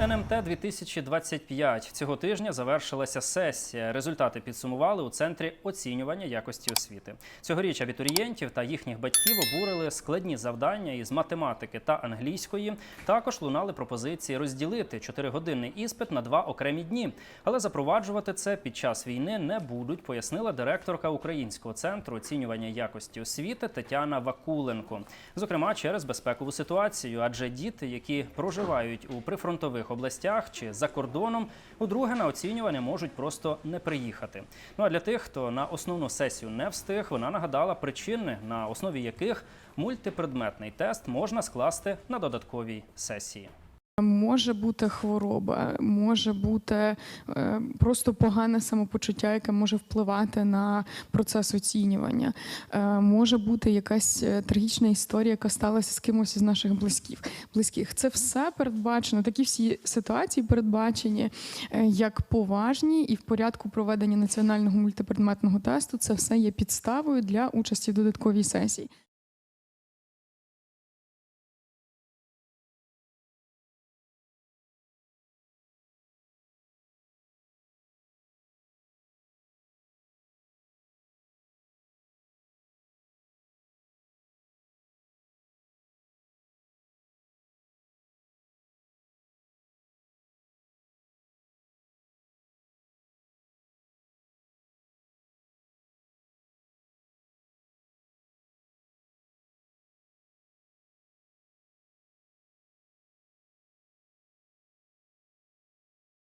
НМТ 2025 цього тижня завершилася сесія. Результати підсумували у центрі оцінювання якості освіти. Цьогоріч абітурієнтів та їхніх батьків обурили складні завдання із математики та англійської. Також лунали пропозиції розділити чотиригодинний іспит на два окремі дні. Але запроваджувати це під час війни не будуть, пояснила директорка Українського центру оцінювання якості освіти Тетяна Вакуленко. Зокрема, через безпекову ситуацію, адже діти, які проживають у прифронтових областях чи за кордоном, удруге на оцінювання можуть просто не приїхати. Ну а для тих, хто на основну сесію не встиг, вона нагадала причини, на основі яких мультипредметний тест можна скласти на додатковій сесії. Може бути хвороба, може бути е, просто погане самопочуття, яке може впливати на процес оцінювання. Е, може бути якась е, трагічна історія, яка сталася з кимось із наших близьких. близьких. Це все передбачено. Такі всі ситуації передбачені як поважні, і в порядку проведення національного мультипредметного тесту це все є підставою для участі в додатковій сесії.